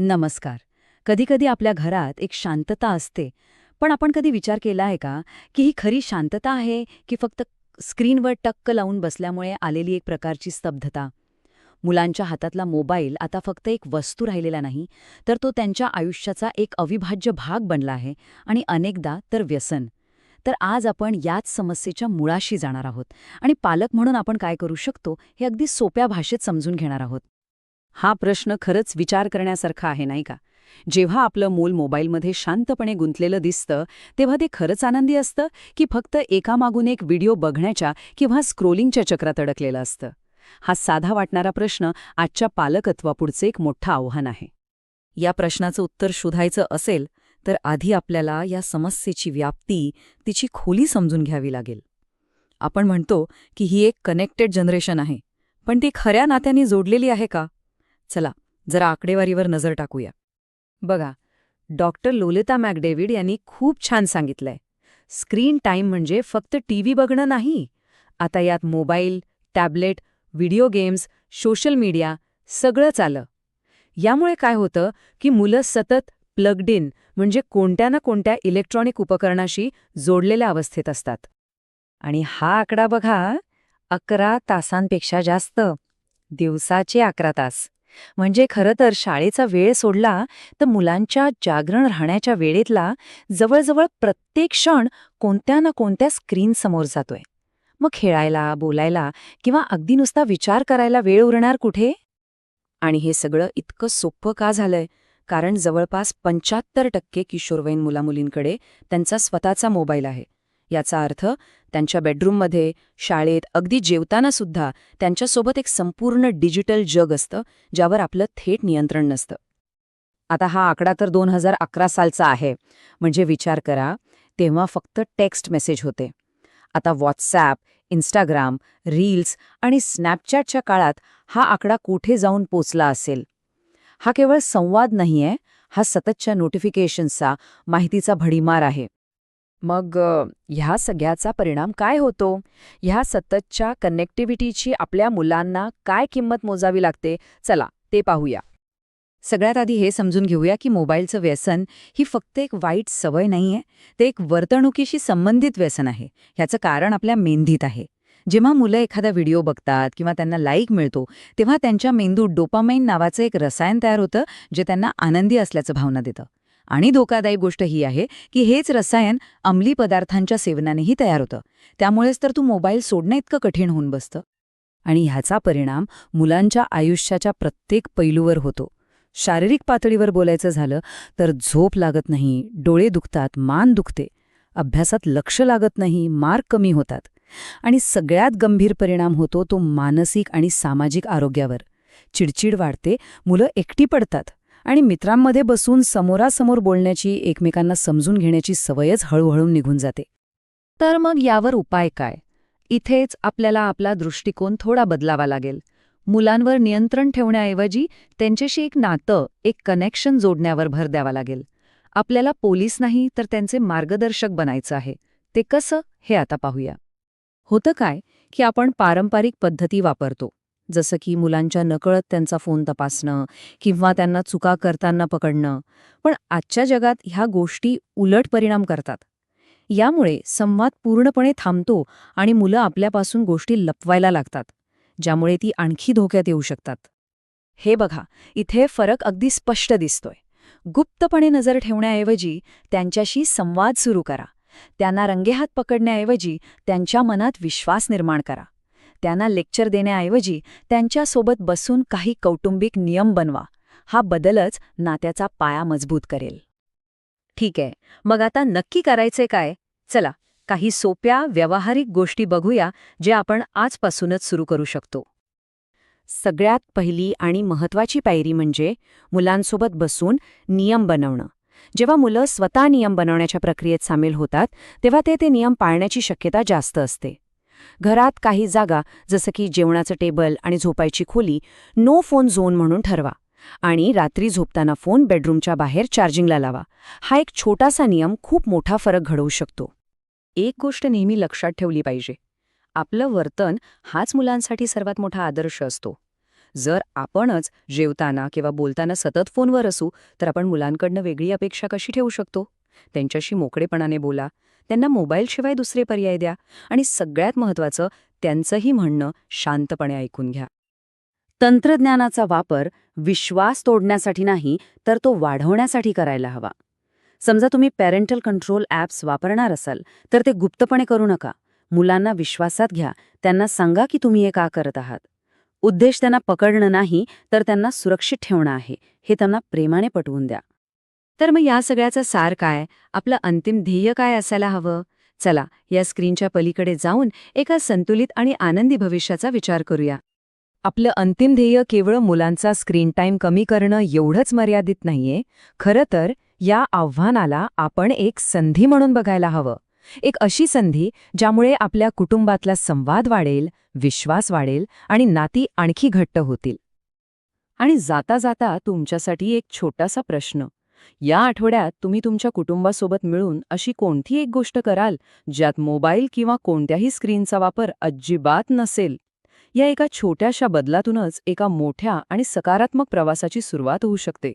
नमस्कार. कधीकधी आपल्या घरात एक शांतता असते. पण आपण कधी विचार केला आहे का की ही खरी शांतता आहे की फक्त स्क्रीनवर टक्क लावून बसल्यामुळे आलेली एक प्रकारची स्तब्धता? मुलांच्या हातातला मोबाईल आता फक्त एक वस्तू राहिलेला नाही तर तो त्यांच्या आयुष्याचा एक अविभाज्य भाग बनला आहे आणि अनेकदा तर व्यसन. तर आज आपण याच समस्येच्या मुळाशी जाणार आहोत आणि पालक म्हणून आपण काय करू शकतो हे अगदी सोप्या भाषेत समजून घेणार आहोत. हा प्रश्न खरंच विचार करण्यासारखा आहे नाही का? जेव्हा आपलं मूल मोबाईलमध्ये शांतपणे गुंतलेलं दिसतं तेव्हा ते खरंच आनंदी असतं की फक्त एकामागून एक व्हिडिओ बघण्याच्या किंवा स्क्रोलिंगच्या चक्रात अडकलेलं असतं? हा साधा वाटणारा प्रश्न आजच्या पालकत्वापुढचं एक मोठं आव्हान आहे. या प्रश्नाचं उत्तर शोधायचं असेल तर आधी आपल्याला या समस्येची व्याप्ती तिची खोली समजून घ्यावी लागेल. आपण म्हणतो की ही एक कनेक्टेड जनरेशन आहे पण ती खऱ्या नात्याने जोडलेली आहे का? चला जरा आकडेवारीवर नजर टाकूया. बघा डॉक्टर लोलिता मॅकडेव्हिड यांनी खूप छान सांगितलंय. स्क्रीन टाईम म्हणजे फक्त टीव्ही बघणं नाही. आता यात mobile tablet video games social media सगळंच आलं यामुळे काय होतं की मुलं सतत प्लग्ड इन म्हणजे कोणत्या ना कोणत्या इलेक्ट्रॉनिक उपकरणाशी जोडलेल्या अवस्थेत असतात. आणि हा आकडा बघा अकरा तासांपेक्षा जास्त. दिवसाचे अकरा तास. म्हणजे खरं तर शाळेचा वेळ सोडला तर मुलांच्या जागरण राहण्याच्या वेळेतला जवळजवळ प्रत्येक क्षण कोणत्या ना कोणत्या स्क्रीनसमोर जातोय. मग खेळायला बोलायला किंवा अगदी नुसता विचार करायला वेळ उरणार कुठे? आणि हे सगळं इतकं सोपं का झालंय? कारण जवळपास पंच्याहत्तर टक्के किशोरवयीन मुलामुलींकडे त्यांचा स्वतःचा मोबाईल आहे. याचा अर्थ त्यांच्या बेडरूममध्ये शाळेत अगदी जेवताना सुद्धा त्यांच्यासोबत एक संपूर्ण डिजिटल जग असतं ज्यावर आपलं थेट नियंत्रण नसतं. आता हा आकडा तर दोन हजार अकरा सालचा आहे. म्हणजे विचार करा तेव्हा फक्त टेक्स्ट मेसेज होते. आता व्हॉट्सॲप इंस्टाग्राम रील्स आणि स्नॅपचॅटच्या काळात हा आकडा कुठे जाऊन पोचला असेल? हा केवळ संवाद नाहीये हा सततच्या नोटिफिकेशन्सचा माहितीचा भडीमार आहे. मग ह्या सगळ्याचा परिणाम काय होतो? ह्या सततच्या कनेक्टिव्हिटीची आपल्या मुलांना काय किंमत मोजावी लागते? चला ते पाहूया. सगळ्यात आधी हे समजून घेऊया की मोबाईलचं व्यसन ही फक्त एक वाईट सवय नाहीये ते एक वर्तणुकीशी संबंधित व्यसन आहे. ह्याचं कारण आपल्या मेंदीत आहे. जेव्हा मुलं एखादा व्हिडिओ बघतात किंवा त्यांना लाईक मिळतो तेव्हा त्यांच्या मेंदूत डोपामाइन नावाचं एक रसायन तयार होतं जे त्यांना आनंदी असल्याचं भावना देतं. आणि धोकादायी गोष्ट ही आहे की हेच रसायन अंमली पदार्थांच्या सेवनानेही तयार होतं. त्यामुळेच तर तू मोबाईल सोडणं इतकं कठीण होऊन बसतं. आणि ह्याचा परिणाम मुलांच्या आयुष्याच्या प्रत्येक पैलूवर होतो. शारीरिक पातळीवर बोलायचं झालं तर झोप लागत नाही डोळे दुखतात मान दुखते. अभ्यासात लक्ष लागत नाही मार्क कमी होतात. आणि सगळ्यात गंभीर परिणाम होतो तो मानसिक आणि सामाजिक आरोग्यावर. चिडचिड वाढते मुलं एकटी पडतात. आणि मित्रांमध्ये बसून समोरासमोर बोलण्याची एकमेकांना समजून घेण्याची सवयच हळूहळू निघून जाते. तर मग यावर उपाय काय? इथेच आपल्याला आपला दृष्टिकोन थोडा बदलावा लागेल. मुलांवर नियंत्रण ठेवण्याऐवजी त्यांच्याशी एक नातं एक कनेक्शन जोडण्यावर भर द्यावा लागेल. आपल्याला पोलीस नाही तर त्यांचे मार्गदर्शक बनायचं आहे. ते कसं हे आता पाहूया. होतं काय की आपण पारंपरिक पद्धती वापरतो. जसं की मुलांच्या नकळत त्यांचा फोन तपासणं किंवा त्यांना चुका करताना पकडणं. पण आजच्या जगात ह्या गोष्टी उलट परिणाम करतात. यामुळे संवाद पूर्णपणे थांबतो आणि मुलं आपल्यापासून गोष्टी लपवायला लागतात ज्यामुळे ती आणखी धोक्यात येऊ शकतात. हे बघा इथे फरक अगदी स्पष्ट दिसतोय. गुप्तपणे नजर ठेवण्याऐवजी त्यांच्याशी संवाद सुरू करा. त्यांना रंगेहात पकडण्याऐवजी त्यांच्या मनात विश्वास निर्माण करा. त्यांना लेक्चर देण्याऐवजी त्यांच्यासोबत बसून काही कौटुंबिक नियम बनवा. हा बदलच नात्याचा पाया मजबूत करेल. ठीक आहे. मग आता नक्की करायचे काय? चला काही सोप्या व्यावहारिक गोष्टी बघूया जे आपण आजपासूनच सुरू करू शकतो. सगळ्यात पहिली आणि महत्वाची पायरी म्हणजे मुलांसोबत बसून नियम बनवणं. जेव्हा मुलं स्वतः नियम बनवण्याच्या प्रक्रियेत सामील होतात तेव्हा ते ते नियम पाळण्याची शक्यता जास्त असते. घरात काही जागा जसं की जेवणाचं टेबल आणि झोपायची खोली नो फोन झोन म्हणून ठरवा. आणि रात्री झोपताना फोन बेडरूमच्या बाहेर चार्जिंगला लावा. हा एक छोटासा नियम खूप मोठा फरक घडवू शकतो. एक गोष्ट नेहमी लक्षात ठेवली पाहिजे. आपलं वर्तन हाच मुलांसाठी सर्वात मोठा आदर्श असतो. जर आपणच जेवताना किंवा बोलताना सतत फोनवर असू तर आपण मुलांकडनं वेगळी अपेक्षा कशी ठेवू शकतो? त्यांच्याशी मोकळेपणाने बोला. त्यांना मोबाईलशिवाय दुसरे पर्याय द्या आणि सगळ्यात महत्त्वाचं त्यांचंही म्हणणं शांतपणे ऐकून घ्या. तंत्रज्ञानाचा वापर विश्वास तोडण्यासाठी नाही तर तो वाढवण्यासाठी करायला हवा. समजा तुम्ही पॅरेंटल कंट्रोल ॲप्स वापरणार असाल तर ते गुप्तपणे करू नका. मुलांना विश्वासात घ्या त्यांना सांगा की तुम्ही हे का करत आहात. उद्देश त्यांना पकडणं नाही तर त्यांना सुरक्षित ठेवणं आहे हे त्यांना प्रेमाने पटवून द्या. तर मग या सगळ्याचा सार काय? आपलं अंतिम ध्येय काय असायला हवं? चला या स्क्रीनच्या पलीकडे जाऊन एका संतुलित आणि आनंदी भविष्याचा विचार करूया. आपलं अंतिम ध्येय केवळ मुलांचा स्क्रीन टाईम कमी करणं एवढंच मर्यादित नाहीये. खरं तर या आव्हानाला आपण एक संधी म्हणून बघायला हवं. एक अशी संधी ज्यामुळे आपल्या कुटुंबातला संवाद वाढेल विश्वास वाढेल आणि नाती आणखी घट्ट होतील. आणि जाता जाता तुमच्यासाठी एक छोटासा प्रश्न. या आठवड्यात तुम्ही तुमच्या कुटुंबासोबत मिळून अशी कोणती एक गोष्ट कराल ज्यात मोबाईल किंवा कोणत्याही स्क्रीनचा वापर अजिबात नसेल? या एका छोट्याशा बदलातूनच एका मोठ्या आणि सकारात्मक प्रवासाची सुरुवात होऊ शकते.